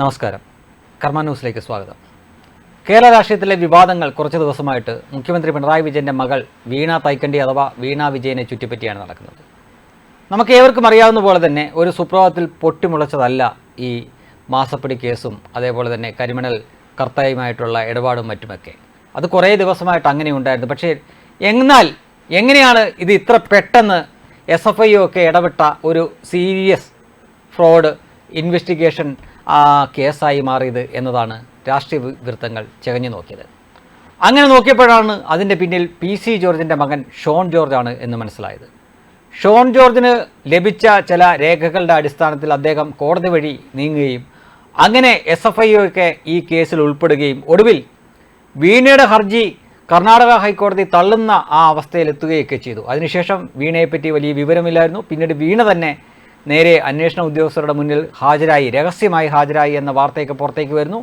നമസ്കാരം. കർമ്മ ന്യൂസിലേക്ക് സ്വാഗതം. കേരള രാഷ്ട്രീയത്തിലെ വിവാദങ്ങൾ കുറച്ച് ദിവസമായിട്ട് മുഖ്യമന്ത്രി പിണറായി വിജയന്റെ മകൾ വീണ തൈക്കണ്ടി അഥവാ വീണ വിജയനെ ചുറ്റിപ്പറ്റിയാണ് നടക്കുന്നത്. നമുക്ക് ഏവർക്കും അറിയാവുന്ന പോലെ തന്നെ ഒരു സുപ്രഭാതത്തിൽ പൊട്ടിമുളച്ചതല്ല ഈ മാസപ്പടി കേസും അതേപോലെ തന്നെ കരിമണൽ കർത്തയുമായിട്ടുള്ള ഇടപാടും മറ്റുമൊക്കെ. അത് കുറേ ദിവസമായിട്ട് അങ്ങനെ ഉണ്ടായിരുന്നു. പക്ഷേ എന്നാൽ എങ്ങനെയാണ് ഇത് ഇത്ര പെട്ടെന്ന് എസ് എഫ് ഐ ഒക്കെ ഇടപെട്ട ഒരു സീരിയസ് ഫ്രോഡ് ഇൻവെസ്റ്റിഗേഷൻ കേസായി മാറിയത് എന്നതാണ് രാഷ്ട്രീയ വൃത്തങ്ങൾ ചെകഞ്ഞു നോക്കിയത്. അങ്ങനെ നോക്കിയപ്പോഴാണ് അതിന്റെ പിന്നിൽ പി സി ജോർജിന്റെ മകൻ ഷോൺ ജോർജാണ് എന്ന് മനസ്സിലായത്. ഷോൺ ജോർജിന് ലഭിച്ച ചില രേഖകളുടെ അടിസ്ഥാനത്തിൽ അദ്ദേഹം കോടതി വഴി നീങ്ങുകയും അങ്ങനെ എസ് എഫ് ഐ ഒക്കെ ഈ കേസിൽ ഉൾപ്പെടുകയും ഒടുവിൽ വീണയുടെ ഹർജി കർണാടക ഹൈക്കോടതി തള്ളുന്ന ആ അവസ്ഥയിലെത്തുകയൊക്കെ ചെയ്തു. അതിനുശേഷം വീണയെപ്പറ്റി വലിയ വിവരമില്ലായിരുന്നു. പിന്നീട് വീണ തന്നെ നേരെ അന്വേഷണ ഉദ്യോഗസ്ഥരുടെ മുന്നിൽ ഹാജരായി രഹസ്യമായി ഹാജരായി എന്ന വാർത്തയൊക്കെ പുറത്തേക്ക് വരുന്നു.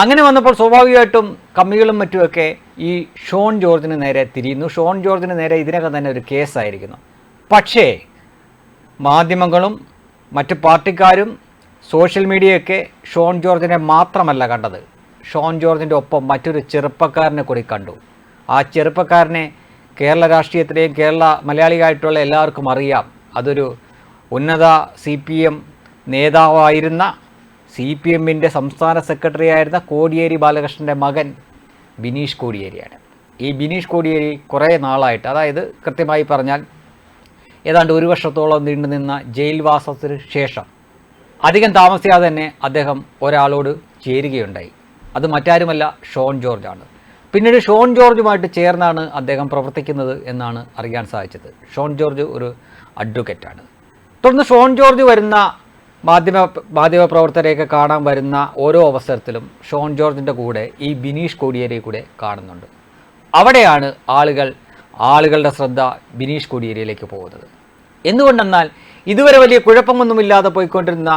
അങ്ങനെ വന്നപ്പോൾ സ്വാഭാവികമായിട്ടും കമ്മികളും മറ്റുമൊക്കെ ഈ ഷോൺ ജോർജിന് നേരെ തിരിയുന്നു. ഷോൺ ജോർജിന് നേരെ ഇതിനകം തന്നെ ഒരു കേസായിരിക്കുന്നു. പക്ഷേ മാധ്യമങ്ങളും മറ്റ് പാർട്ടിക്കാരും സോഷ്യൽ മീഡിയയൊക്കെ ഷോൺ ജോർജിനെ മാത്രമല്ല കണ്ടത്. ഷോൺ ജോർജിന്റെ ഒപ്പം മറ്റൊരു ചെറുപ്പക്കാരനെ കൂടി കണ്ടു. ആ ചെറുപ്പക്കാരനെ കേരള രാഷ്ട്രീയത്തിലെയും കേരള മലയാളിയായിട്ടുള്ള എല്ലാവർക്കും അറിയാം. അതൊരു ഉന്നത സി പി എം നേതാവായിരുന്ന സി പി എമ്മിന്റെ സംസ്ഥാന സെക്രട്ടറി ആയിരുന്ന കോടിയേരി ബാലകൃഷ്ണന്റെ മകൻ ബിനീഷ് കോടിയേരിയാണ്. ഈ ബിനീഷ് കോടിയേരി കുറേ നാളായിട്ട് അതായത് കൃത്യമായി പറഞ്ഞാൽ ഏതാണ്ട് ഒരു വർഷത്തോളം നീണ്ടുനിന്ന ജയിൽവാസത്തിന് ശേഷം അധികം താമസിയാതെ തന്നെ അദ്ദേഹം ഒരാളോട് ചേരുകയുണ്ടായി. അത് മറ്റാരുമല്ല ഷോൺ ജോർജാണ്. പിന്നീട് ഷോൺ ജോർജുമായിട്ട് ചേർന്നാണ് അദ്ദേഹം പ്രവർത്തിക്കുന്നത് എന്നാണ് അറിയാൻ സാധിച്ചത്. ഷോൺ ജോർജ് ഒരു അഡ്വക്കേറ്റാണ്. തുടർന്ന് ഷോൺ ജോർജ് വരുന്ന മാധ്യമ മാധ്യമ പ്രവർത്തകരെയൊക്കെ കാണാൻ വരുന്ന ഓരോ അവസരത്തിലും ഷോൺ ജോർജിന്റെ കൂടെ ഈ ബിനീഷ് കോടിയേരിയെ കൂടെ കാണുന്നുണ്ട്. അവിടെയാണ് ആളുകൾ ആളുകളുടെ ശ്രദ്ധ ബിനീഷ് കോടിയേരിയിലേക്ക് പോകുന്നത്. എന്തുകൊണ്ടെന്നാൽ ഇതുവരെ വലിയ കുഴപ്പമൊന്നുമില്ലാതെ പോയിക്കൊണ്ടിരുന്ന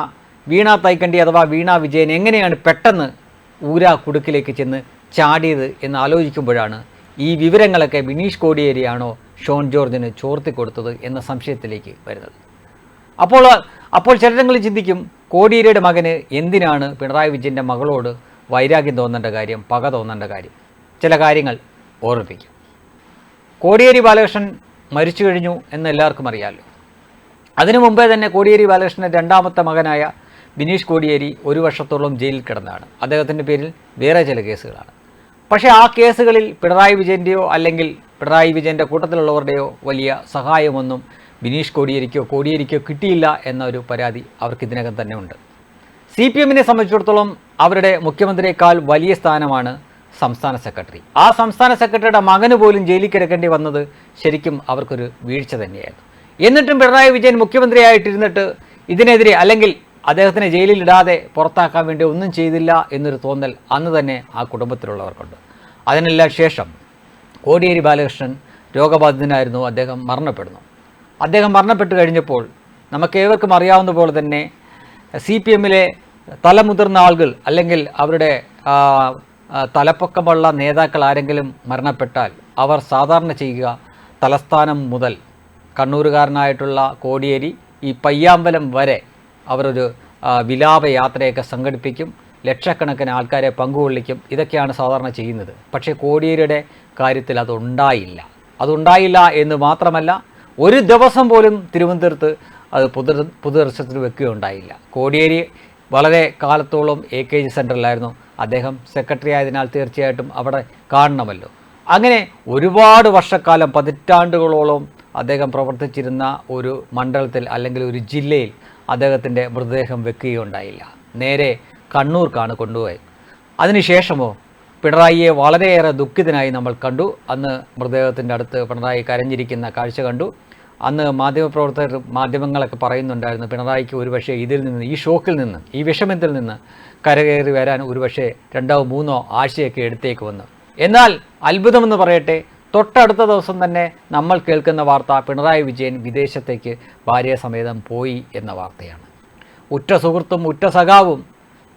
വീണ തൈക്കണ്ടി അഥവാ വീണ വിജയൻ എങ്ങനെയാണ് പെട്ടെന്ന് ഊരാ കുടുക്കിലേക്ക് ചെന്ന് ചാടിയത് എന്ന് ആലോചിക്കുമ്പോഴാണ് ഈ വിവരങ്ങളൊക്കെ ബിനീഷ് കോടിയേരിയാണോ ഷോൺ ജോർജിന് ചോർത്തി കൊടുത്തത് എന്ന സംശയത്തിലേക്ക് വരുന്നത്. അപ്പോൾ അപ്പോൾ ചിലരെങ്കിൽ ചിന്തിക്കും കോടിയേരിയുടെ മകന് എന്തിനാണ് പിണറായി വിജയന്റെ മകളോട് വൈരാഗ്യം തോന്നേണ്ട കാര്യം പക തോന്നേണ്ട കാര്യം? ചില കാര്യങ്ങൾ ഓർമ്മിപ്പിക്കും. കോടിയേരി ബാലകൃഷ്ണൻ മരിച്ചു കഴിഞ്ഞു എന്ന് എല്ലാവർക്കും അറിയാമല്ലോ. അതിനു മുമ്പേ തന്നെ കോടിയേരി ബാലകൃഷ്ണന്റെ രണ്ടാമത്തെ മകനായ ബിനീഷ് കോടിയേരി ഒരു വർഷത്തോളം ജയിലിൽ കിടന്നതാണ്. അദ്ദേഹത്തിന്റെ പേരിൽ വേറെ ചില കേസുകളാണ്. പക്ഷേ ആ കേസുകളിൽ പിണറായി വിജയന്റെയോ അല്ലെങ്കിൽ പിണറായി വിജയന്റെ കൂട്ടത്തിലുള്ളവരുടെയോ വലിയ സഹായമൊന്നും ബിനീഷ് കോടിയേരിക്കോ കോടിയേരിക്കോ കിട്ടിയില്ല എന്ന ഒരു പരാതി അവർക്ക് ഇതിനകം തന്നെ ഉണ്ട്. സി പി എമ്മിനെ സംബന്ധിച്ചിടത്തോളം അവരുടെ മുഖ്യമന്ത്രിയേക്കാൾ വലിയ സ്ഥാനമാണ് സംസ്ഥാന സെക്രട്ടറി. ആ സംസ്ഥാന സെക്രട്ടറിയുടെ മകന് പോലും ജയിലിൽ കിടക്കേണ്ടി വന്നത് ശരിക്കും അവർക്കൊരു വീഴ്ച തന്നെയായിരുന്നു. എന്നിട്ടും പിണറായി വിജയൻ മുഖ്യമന്ത്രിയായിട്ടിരുന്നിട്ട് ഇതിനെതിരെ അല്ലെങ്കിൽ അദ്ദേഹത്തിനെ ജയിലിൽ ഇടാതെ പുറത്താക്കാൻ വേണ്ടി ഒന്നും ചെയ്തില്ല എന്നൊരു തോന്നൽ അന്ന് തന്നെ ആ കുടുംബത്തിലുള്ളവർക്കുണ്ട്. അതിനെല്ലാം ശേഷം കോടിയേരി ബാലകൃഷ്ണൻ രോഗബാധിതനായിരുന്നു അദ്ദേഹം മരണപ്പെടുന്നു. അദ്ദേഹം മരണപ്പെട്ടു കഴിഞ്ഞപ്പോൾ നമുക്കേവർക്കും അറിയാവുന്ന പോലെ തന്നെ സി പി എമ്മിലെ തലമുതിർന്ന ആളുകൾ അല്ലെങ്കിൽ അവരുടെ തലപ്പൊക്കമുള്ള നേതാക്കൾ ആരെങ്കിലും മരണപ്പെട്ടാൽ അവർ സാധാരണ ചെയ്യുക തലസ്ഥാനം മുതൽ കണ്ണൂരുകാരനായിട്ടുള്ള കോടിയേരി ഈ പയ്യാമ്പലം വരെ അവരൊരു വിലാപയാത്രയൊക്കെ വിലാപ സംഘടിപ്പിക്കും. ലക്ഷക്കണക്കിന് ആൾക്കാരെ പങ്കുകൊള്ളിക്കും. ഇതൊക്കെയാണ് സാധാരണ ചെയ്യുന്നത്. പക്ഷേ കോടിയേരിയുടെ കാര്യത്തിൽ അതുണ്ടായില്ല. അതുണ്ടായില്ല എന്ന് മാത്രമല്ല ഒരു ദിവസം പോലും തിരുവനന്തപുരത്ത് അത് പൊതു പൊതുദർശനത്തിന് വെക്കുകയുണ്ടായില്ല. കോടിയേരി വളരെ കാലത്തോളം എ കെ ജി സെന്ററിലായിരുന്നു അദ്ദേഹം സെക്രട്ടറി ആയതിനാൽ തീർച്ചയായിട്ടും അവിടെ കാണണമല്ലോ. അങ്ങനെ ഒരുപാട് വർഷക്കാലം പതിറ്റാണ്ടുകളോളം അദ്ദേഹം പ്രവർത്തിച്ചിരുന്ന ഒരു മണ്ഡലത്തിൽ അല്ലെങ്കിൽ ഒരു ജില്ലയിൽ അദ്ദേഹത്തിന്റെ മൃതദേഹം വെക്കുകയുണ്ടായില്ല. നേരെ കണ്ണൂർക്കാണ് കൊണ്ടുപോയത്. അതിനുശേഷമോ പിണറായിയെ വളരെയേറെ ദുഃഖിതനായി നമ്മൾ കണ്ടു. അന്ന് മൃതദേഹത്തിന്റെ അടുത്ത് പിണറായി കരഞ്ഞിരിക്കുന്ന കാഴ്ച കണ്ടു. അന്ന് മാധ്യമപ്രവർത്തകർ മാധ്യമങ്ങളൊക്കെ പറയുന്നുണ്ടായിരുന്നു പിണറായിക്ക് ഒരുപക്ഷെ ഇതിൽ നിന്ന് ഈ ഷോക്കിൽ നിന്ന് ഈ വിഷമത്തിൽ നിന്ന് കരകയറി വരാൻ ഒരുപക്ഷെ രണ്ടോ മൂന്നോ ആഴ്ചയൊക്കെ എടുത്തേക്ക് വന്നു. എന്നാൽ അത്ഭുതമെന്ന് പറയട്ടെ തൊട്ടടുത്ത ദിവസം തന്നെ നമ്മൾ കേൾക്കുന്ന വാർത്ത പിണറായി വിജയൻ വിദേശത്തേക്ക് ഭാര്യാസമേതം പോയി എന്ന വാർത്തയാണ്. ഉറ്റ സുഹൃത്തും ഉറ്റ സഖാവും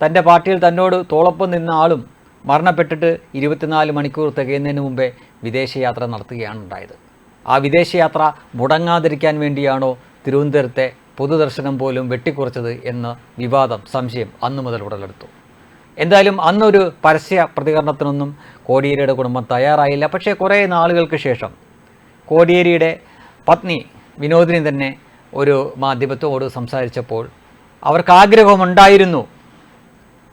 തന്റെ പാർട്ടിയിൽ തന്നോട് തോളൊപ്പം നിന്ന ആളും മരണപ്പെട്ടിട്ട് ഇരുപത്തിനാല് മണിക്കൂർ തികയുന്നതിന് മുമ്പേ വിദേശയാത്ര നടത്തുകയാണ് ഉണ്ടായത്. ആ വിദേശയാത്ര മുടങ്ങാതിരിക്കാൻ വേണ്ടിയാണോ തിരുവനന്തപുരത്തെ പൊതുദർശനം പോലും വെട്ടിക്കുറച്ചത് എന്ന വിവാദം സംശയം അന്നു മുതൽ ഉടലെടുത്തു. എന്തായാലും അന്നൊരു പരസ്യ പ്രതികരണത്തിനൊന്നും കോടിയേരിയുടെ കുടുംബം തയ്യാറായില്ല. പക്ഷേ കുറേ നാളുകൾക്ക് ശേഷം കോടിയേരിയുടെ പത്നി വിനോദിനി തന്നെ ഒരു മാധ്യമത്തോട് സംസാരിച്ചപ്പോൾ അവർക്ക് ആഗ്രഹമുണ്ടായിരുന്നു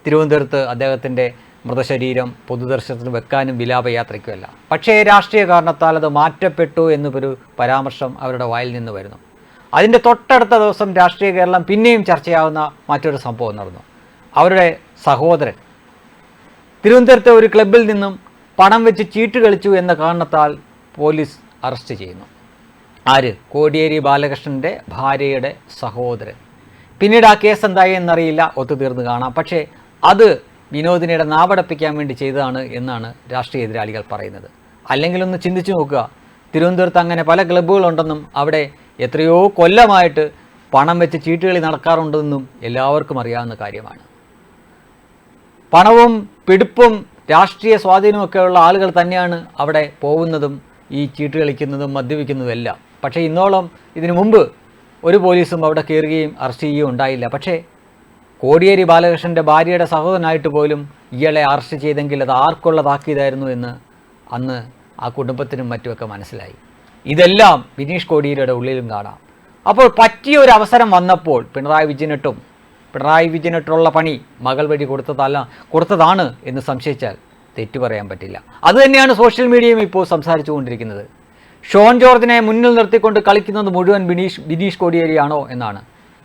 തിരുവനന്തപുരത്ത് അദ്ദേഹത്തിന്റെ മൃതശരീരം പൊതുദർശനത്തിന് വെക്കാനും വിലാപയാത്രയ്ക്കുമല്ല. പക്ഷേ രാഷ്ട്രീയ കാരണത്താൽ അത് മാറ്റപ്പെട്ടു എന്നൊരു പരാമർശം അവരുടെ വായിൽ നിന്ന് വരുന്നു. അതിന്റെ തൊട്ടടുത്ത ദിവസം രാഷ്ട്രീയ കേരളം പിന്നെയും ചർച്ചയാവുന്ന മറ്റൊരു സംഭവം നടന്നു. അവരുടെ സഹോദരൻ. തിരുവനന്തപുരത്തെ ഒരു ക്ലബിൽ നിന്നും പണം വെച്ച് ചീട്ട് കളിച്ചു എന്ന കാരണത്താൽ പോലീസ് അറസ്റ്റ് ചെയ്യുന്നു. ആര്? കോടിയേരി ബാലകൃഷ്ണന്റെ ഭാര്യയുടെ സഹോദരൻ. പിന്നീട് ആ കേസ് എന്തായി എന്നറിയില്ല ഒത്തുതീർന്ന് കാണാം. പക്ഷേ അത് വിനോദിനിയുടെ നാവടപ്പിക്കാൻ വേണ്ടി ചെയ്തതാണ് എന്നാണ് രാഷ്ട്രീയ എതിരാളികൾ പറയുന്നത്. അല്ലെങ്കിൽ ഒന്ന് ചിന്തിച്ചു നോക്കുക. തിരുവനന്തപുരത്ത് അങ്ങനെ പല ക്ലബ്ബുകളുണ്ടെന്നും അവിടെ എത്രയോ കൊല്ലമായിട്ട് പണം വെച്ച് ചീട്ടുകളി നടക്കാറുണ്ടെന്നും എല്ലാവർക്കും അറിയാവുന്ന കാര്യമാണ്. പണവും പിടിപ്പും രാഷ്ട്രീയ സ്വാധീനമൊക്കെയുള്ള ആളുകൾ തന്നെയാണ് അവിടെ പോകുന്നതും ഈ ചീട്ട് കളിക്കുന്നതും മദ്യപിക്കുന്നതും എല്ലാം. പക്ഷേ ഇന്നോളം ഇതിനു മുമ്പ് ഒരു പോലീസും അവിടെ കയറുകയും അറസ്റ്റ് ചെയ്യുകയും ഉണ്ടായില്ല. പക്ഷേ കോടിയേരി ബാലകൃഷ്ണന്റെ ഭാര്യയുടെ സഹോദരനായിട്ട് പോലും ഇയാളെ അറസ്റ്റ് ചെയ്തെങ്കിൽ അത് ആർക്കുള്ളതാക്കിയതായിരുന്നു എന്ന് അന്ന് ആ കുടുംബത്തിനും മറ്റുമൊക്കെ മനസ്സിലായി. ഇതെല്ലാം ബിനീഷ് കോടിയേരിയുടെ ഉള്ളിലും കാണാം. അപ്പോൾ പറ്റിയ ഒരു അവസരം വന്നപ്പോൾ പിണറായി വിജയനിട്ടും പിണറായി വിജയനിട്ടുള്ള പണി മകൾ വഴി കൊടുത്തതല്ല കൊടുത്തതാണ് എന്ന് സംശയിച്ചാൽ തെറ്റു പറയാൻ പറ്റില്ല. അതുതന്നെയാണ് സോഷ്യൽ മീഡിയയും ഇപ്പോൾ സംസാരിച്ചുകൊണ്ടിരിക്കുന്നത് ഷോൺ ജോർജിനെ മുന്നിൽ നിർത്തിക്കൊണ്ട് കളിക്കുന്നത് മുഴുവൻ ബിനീഷ് ബിനീഷ് കോടിയേരിയാണോ എന്നാണ്.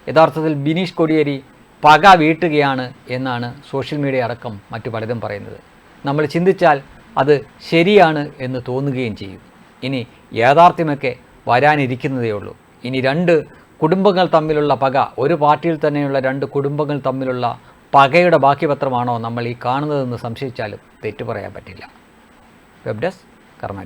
യഥാർത്ഥത്തിൽ ബിനീഷ് കോടിയേരി പക വീട്ടുകയാണ് എന്നാണ് സോഷ്യൽ മീഡിയ അടക്കം മറ്റു പലതും പറയുന്നത്. നമ്മൾ ചിന്തിച്ചാൽ അത് ശരിയാണ് എന്ന് തോന്നുകയും ചെയ്യും. ഇനി യാഥാർത്ഥ്യമൊക്കെ വരാനിരിക്കുന്നതേ ഉള്ളൂ. ഇനി രണ്ട് കുടുംബങ്ങൾ തമ്മിലുള്ള പക ഒരു പാർട്ടിയിൽ തന്നെയുള്ള രണ്ട് കുടുംബങ്ങൾ തമ്മിലുള്ള പകയുടെ ബാക്കി പത്രമാണോ നമ്മൾ ഈ കാണുന്നതെന്ന് സംശയിച്ചാലും തെറ്റു പറയാൻ പറ്റില്ല വെബ് ഡെസ്ക് കർമ്മ